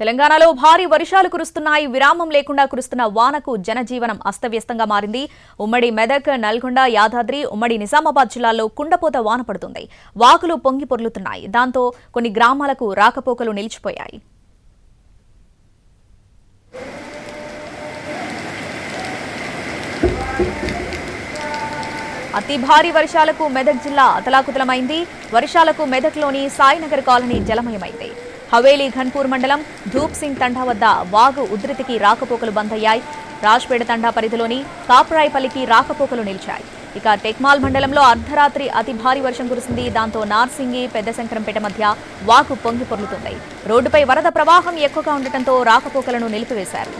తెలంగాణలో భారీ వర్షాలు కురుస్తున్నాయి విరామం లేకుండా కురుస్తున్న వానకు జనజీవనం అస్తవ్యస్తంగా మారింది. ఉమ్మడి మెదక్ నల్గొండ యాదాద్రి ఉమ్మడి నిజామాబాద్ జిల్లాల్లో కుండపోత వాన పడుతుంది. వాకులు పొంగి పొర్లుతున్నాయి. దాంతో కొన్ని గ్రామాలకు రాకపోకలు నిలిచిపోయాయి. అతి భారీ వర్షాలకు మెదక్ జిల్లా అతలాకుతలమైంది. వర్షాలకు మెదక్లోని సాయినగర్ కాలనీ జలమయమైంది. హవేలీ ఘన్పూర్ మండలం ధూప్ సింగ్ తండా వద్ద వాగు ఉధృతికి రాకపోకలు బంద్ అయ్యాయి రాజ్పేట తండా పరిధిలోని కాపరాయిపల్లికి రాకపోకలు నిలిచాయి. ఇక టెక్మాల్ మండలంలో అర్ధరాత్రి అతి భారీ వర్షం కురిసింది. దాంతో నార్సింగి పెద్ద శంకరంపేట మధ్య వాగు పొంగి పొర్లుతుంది. రోడ్డుపై వరద ప్రవాహం ఎక్కువగా ఉండటంతో రాకపోకలను నిలిపివేశారు.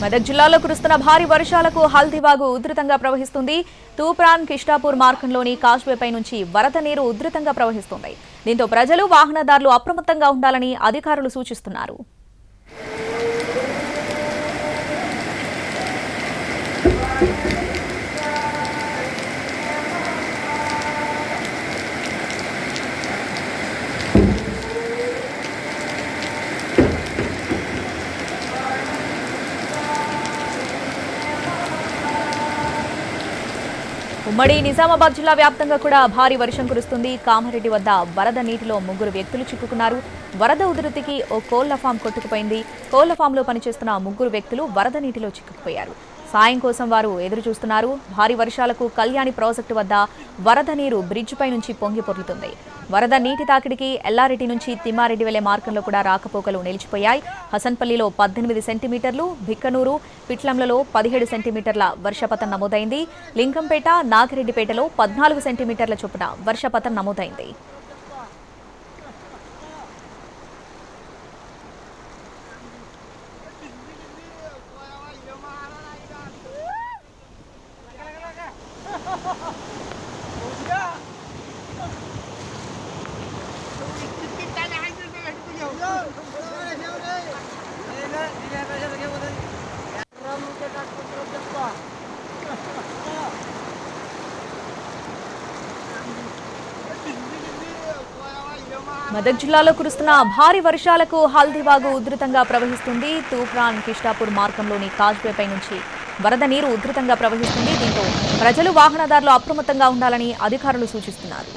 మెదక్ జిల్లాలో కురుస్తున్న భారీ వర్షాలకు హల్దీవాగు ఉధృతంగా ప్రవహిస్తుంది. తూప్రాన్ కిష్టాపూర్ మార్గంలోని కాజ్వేపై నుంచి వరద నీరు ఉధృతంగా ప్రవహిస్తుంది. దీంతో ప్రజలు వాహనదారులు అప్రమత్తంగా ఉండాలని అధికారులు సూచిస్తున్నారు. ఉమ్మడి నిజామాబాద్ జిల్లా వ్యాప్తంగా కూడా భారీ వర్షం కురుస్తుంది. కామారెడ్డి వద్ద వరద నీటిలో ముగ్గురు వ్యక్తులు చిక్కుకున్నారు. వరద ఉధృతికి ఓ కోళ్ళ ఫామ్ కొట్టుకుపోయింది. కోళ్ళ ఫామ్లో పనిచేస్తున్న ముగ్గురు వ్యక్తులు వరద నీటిలో చిక్కుకుపోయారు. సాయం కోసం వారు ఎదురు చూస్తున్నారు భారీ వర్షాలకు కళ్యాణి ప్రాజెక్టు వద్ద వరద నీరు బ్రిడ్జిపై నుంచి పొంగి పొర్లుతుంది. వరద నీటి తాకిడికి ఎల్లారెడ్డి నుంచి తిమ్మారెడ్డి వెళ్ళే మార్గంలో కూడా రాకపోకలు నిలిచిపోయాయి. హసన్పల్లిలో పద్దెనిమిది సెంటీమీటర్లు భిక్కనూరు పిట్లంలలో పదిహేడు సెంటీమీటర్ల వర్షపాతం నమోదైంది. లింకంపేట నాగిరెడ్డిపేటలో పద్నాలుగు సెంటీమీటర్ల చొప్పున వర్షపాతం నమోదైంది. మెదక్ జిల్లాలో కురుస్తున్న భారీ వర్షాలకు హల్దీవాగు ఉధృతంగా ప్రవహిస్తుంది. తూఫ్రాన్ కిష్టాపూర్ మార్గంలోని కాజ్వేపై నుంచి వరద నీరు ఉధృతంగా ప్రవహిస్తుంది. దీంతో ప్రజలు వాహనదారులు అప్రమత్తంగా ఉండాలని అధికారులు సూచిస్తున్నారు.